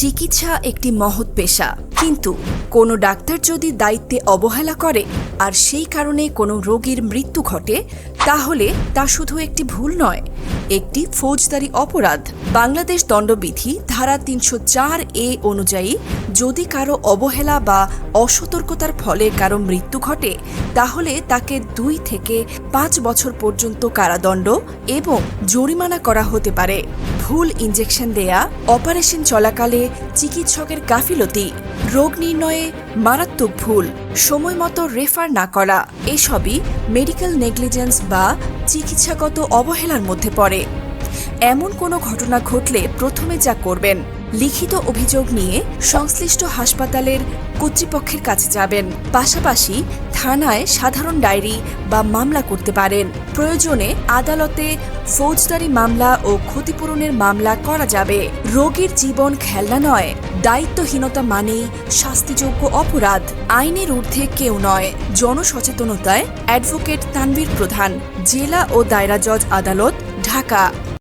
চিকিৎসা একটি মহৎ পেশা। কিন্তু কোনো ডাক্তার যদি দায়িত্বে অবহেলা করে আর সেই কারণে কোনো রোগীর মৃত্যু ঘটে, তাহলে তা শুধু একটি ভুল নয়, একটি ফৌজদারি অপরাধ। বাংলাদেশ দণ্ডবিধি ধারা তিনশো চার এ অনুযায়ী, যদি কারও অবহেলা বা অসতর্কতার ফলে কারও মৃত্যু ঘটে, তাহলে তাকে দুই থেকে পাঁচ বছর পর্যন্ত কারাদণ্ড এবং জরিমানা করা হতে পারে। ভুল ইঞ্জেকশন দেয়া অপারেশন চলাকালে চিকিৎসকের গাফিলতি, রোগ নির্ণয়ে মারাত্মক ভুল, সময় মতো রেফার না করা, এসবই মেডিকেল নেগলিজেন্স বা চিকিৎসাগত অবহেলার মধ্যে পড়ে। এমন কোনো ঘটনা ঘটলে প্রথমে যা করবেন লিখিত অভিযোগ নিয়ে সংশ্লিষ্ট হাসপাতালের কর্তৃপক্ষের কাছে যাবেন। পাশাপাশি থানায় সাধারণ ডায়েরি বা মামলা করতে পারেন। প্রয়োজনে আদালতে ফৌজদারি মামলা ও ক্ষতিপূরণের মামলা করা যাবে। রোগীর জীবন খেলনা নয়। দায়িত্বহীনতা মানেই শাস্তিযোগ্য অপরাধ। আইনের ঊর্ধ্বে কেউ নয়। জনসচেতনতায় অ্যাডভোকেট তানভীর প্রধান। জেলা ও দায়রা জজ আদালত, ঢাকা।